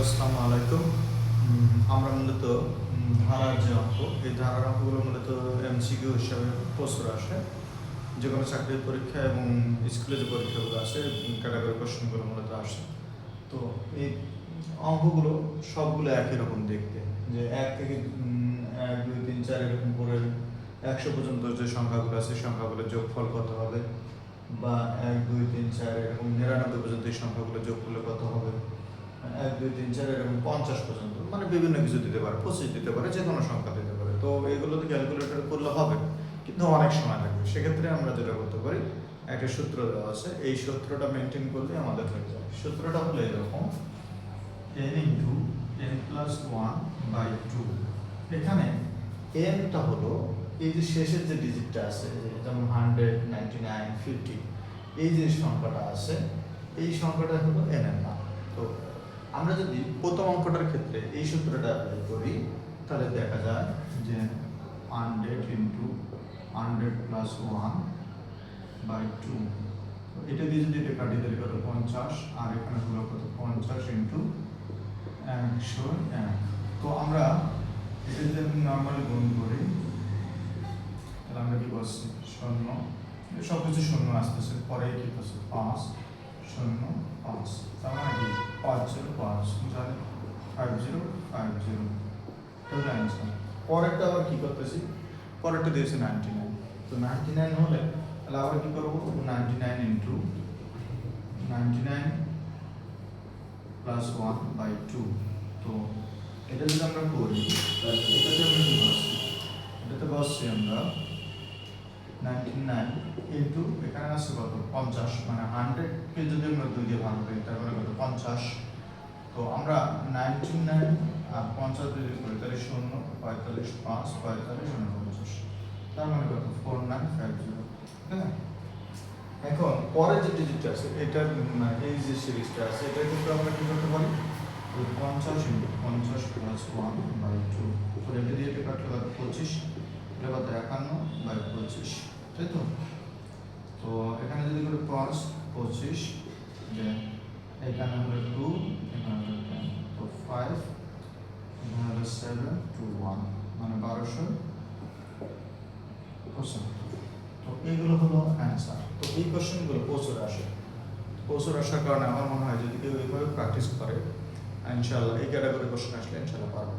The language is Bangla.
আসসালামু আলাইকুম। আমরা মূলত ধারার যে অঙ্ক, এই ধারার অঙ্কগুলো মূলত এমসিকিউ হিসাবে প্রশ্ন আসে। যে কোনো চাকরির পরীক্ষা এবং স্কুলে যে পরীক্ষাগুলো আসে ক্যাটাগরি কোশ্চেনগুলো মূলত আসে। তো এই অঙ্কগুলো সবগুলো একই রকম দেখতে। যে এক থেকে এক, দুই, তিন, চার এরকম করে একশো পর্যন্ত যে সংখ্যাগুলো আছে সংখ্যাগুলো যোগফল কত হবে? বা এক, দুই, তিন, চার এরকম নিরানব্বই পর্যন্ত এই সংখ্যাগুলো যোগ করলে কত হবে? এক, দুই, তিন, চার, এরকম পঞ্চাশ পর্যন্ত মানে বিভিন্ন কিছু দিতে পারে, পঁচিশ দিতে পারে, যে কোনো সংখ্যা দিতে পারে। তো এগুলো তো ক্যালকুলেটর করলে হবে, কিন্তু অনেক সময় লাগবে। সেক্ষেত্রে আমরা যেটা করতে পারি, একটা সূত্র দেওয়া আছে, এই সূত্রটা মেনটেন করলে আমাদের হয়ে যায়। সূত্রটা হলো এরকম n into N plus one by two এখানে এনটা হলো, এই যে শেষের যে ডিজিটটা আছে, যেমন হান্ড্রেড নাইনটি নাইন ফিফটি এই যে সংখ্যাটা আছে, এই সংখ্যাটা হলো এন এর নাম তো আমরা যদি প্রথম অঙ্কটার ক্ষেত্রে এই সূত্রটা অ্যাপ্লাই করি, তাহলে দেখা যায় যে hundred into hundred plus one by two এটা দিয়ে যদি এটা কাটি তাহলে কত? পঞ্চাশ। আর এখানে হলো কত? পঞ্চাশ ইন্টু একশো এক। তো আমরা এটা যদি আমি নর্মালি গুণ করি, তাহলে আমরা কি করছি? শূন্য। সব কিছু শূন্য আসতেছে। পরে কি করছে? পাঁচ। শূন্য পাঁচ। তার মানে পাঁচ জিরো পাঁচ। জানি ফাইভ জিরো ফাইভ জিরো। তাহলে অ্যান্সার পরেরটা আবার কি করতেছি? পরেরটা দিয়েছে নাইনটি নাইন তো নাইনটি নাইন হলে তাহলে আবার কি করব? Ninety nine into ninety nine plus one by two তো এটা যদি আমরা করি, তাহলে এটাতে আমরা কি বসছি এটাতে বসছি আমরা নাইনটি নাইন ইন্টু এখানে আছে কত? পঞ্চাশ মানে হান্ড্রেডকে যদি আমরা দিয়ে ভাগ করি, তারপরে কত? পঞ্চাশ। তো আমরা নাইনটি নাইন আর পঞ্চাশ যদি করি শূন্য, পঁয়তাল্লিশ, পাঁচ, পঁয়তাল্লিশ, উনপঞ্চাশ। তার মানে ফোর নাইন ফাইভ জিরো। হ্যাঁ এখন পরের যে ডিজিটটা আছে, এটা মানে এই যে সিরিজটা আছে, এটা কিন্তু আমরা কি করতে পারি? পঞ্চাশ পঞ্চাশ প্লাস ওয়ান বাই টু এটা দিয়ে কাটলে পঁচিশ। এটা কত একান্ন বাই পঁচিশ, তাই তো? তো এখানে যদি করে পাঁচ, পঁচিশ যে এখানে হলো টু এখানে তো ফাইভ এখানে হলো সেভেন টু ওয়ান মানে বারোশো পঁচাত্তর। তো এইগুলো হলো অ্যান্সার তো এই কোশ্চেনগুলো প্রচুর আসে। প্রচুর আসার কারণে আমার মনে হয় যদি কেউ এইভাবে প্র্যাকটিস করে ইনশাল্লাহ এই ক্যাটাগরি কোশ্চেন আসলে ইনশাল্লাহ পারবে।